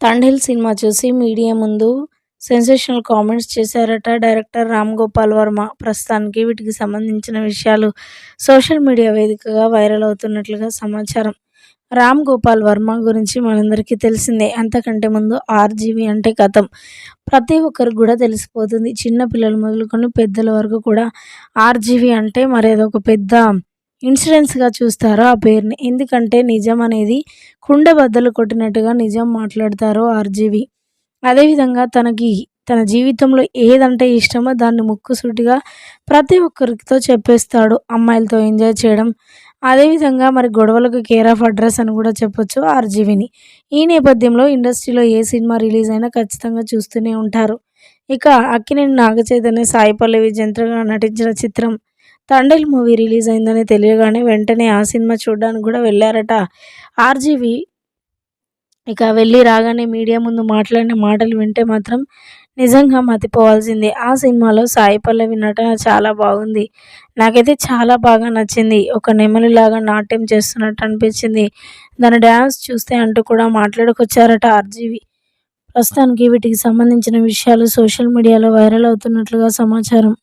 తండ్రిల్ cinema చూసి media ముందు sensational comments చేశారట డైరెక్టర్ రామ్ గోపాల్ వర్మ. ప్రస్తుతానికి వీటికి సంబంధించిన విషయాలు సోషల్ మీడియా వేదికగా వైరల్ అవుతున్నట్లుగా సమాచారం. రామ్ గోపాల్ వర్మ గురించి మనందరికీ తెలిసిందే. అంతకంటే ముందు ఆర్జీవి అంటే కథం. ప్రతి ఒక్కరికి కూడా తెలిసిపోతుంది. చిన్న పిల్లలు మొదలుకొని పెద్దల వరకు కూడా ఆర్జీవి అంటే మరేదో ఒక పెద్ద ఇన్సూరెన్స్గా చూస్తారు ఆ పేరుని? ఎందుకంటే నిజం అనేది కుండ బద్దలు కొట్టినట్టుగా నిజం మాట్లాడతారు ఆర్జీవి. అదేవిధంగా తనకి తన జీవితంలో ఏదంటే ఇష్టమో దాన్ని ముక్కుసూటిగా ప్రతి ఒక్కరితో చెప్పేస్తాడు అమ్మాయిలతో ఎంజాయ్ చేయడం. అదేవిధంగా మరి గొడవలకు కేర్ ఆఫ్ అడ్రస్ అని కూడా చెప్పొచ్చు ఆర్జీవిని. ఈ నేపథ్యంలో ఇండస్ట్రీలో ఏ సినిమా రిలీజ్ అయినా ఖచ్చితంగా చూస్తూనే ఉంటారు. ఇక అక్కినేని నాగచైతన్య సాయి పల్లవి జంత్రగా నటించిన చిత్రం తండేల్ మూవీ రిలీజ్ అయిందని తెలియగానే వెంటనే ఆ సినిమా చూడడానికి కూడా వెళ్ళారట. ఆర్జీవి ఇక వెళ్ళి రాగానే మీడియా ముందు మాట్లాడిన మాటలు వింటే మాత్రం నిజంగా మతిపోవాల్సిందే. ఆ సినిమాలో సాయి పల్లవి నటన చాలా బాగుంది. నాకైతే చాలా బాగా నచ్చింది. ఒక నెమలిలాగా నాట్యం చేస్తున్నట్టు అనిపించింది. దాని డ్యాన్స్ చూస్తే అంటూ కూడా మాట్లాడుకొచ్చారట ఆర్జీవి. ప్రస్తుతానికి వీటికి సంబంధించిన విషయాలు సోషల్ మీడియాలో వైరల్ అవుతున్నట్లుగా సమాచారం.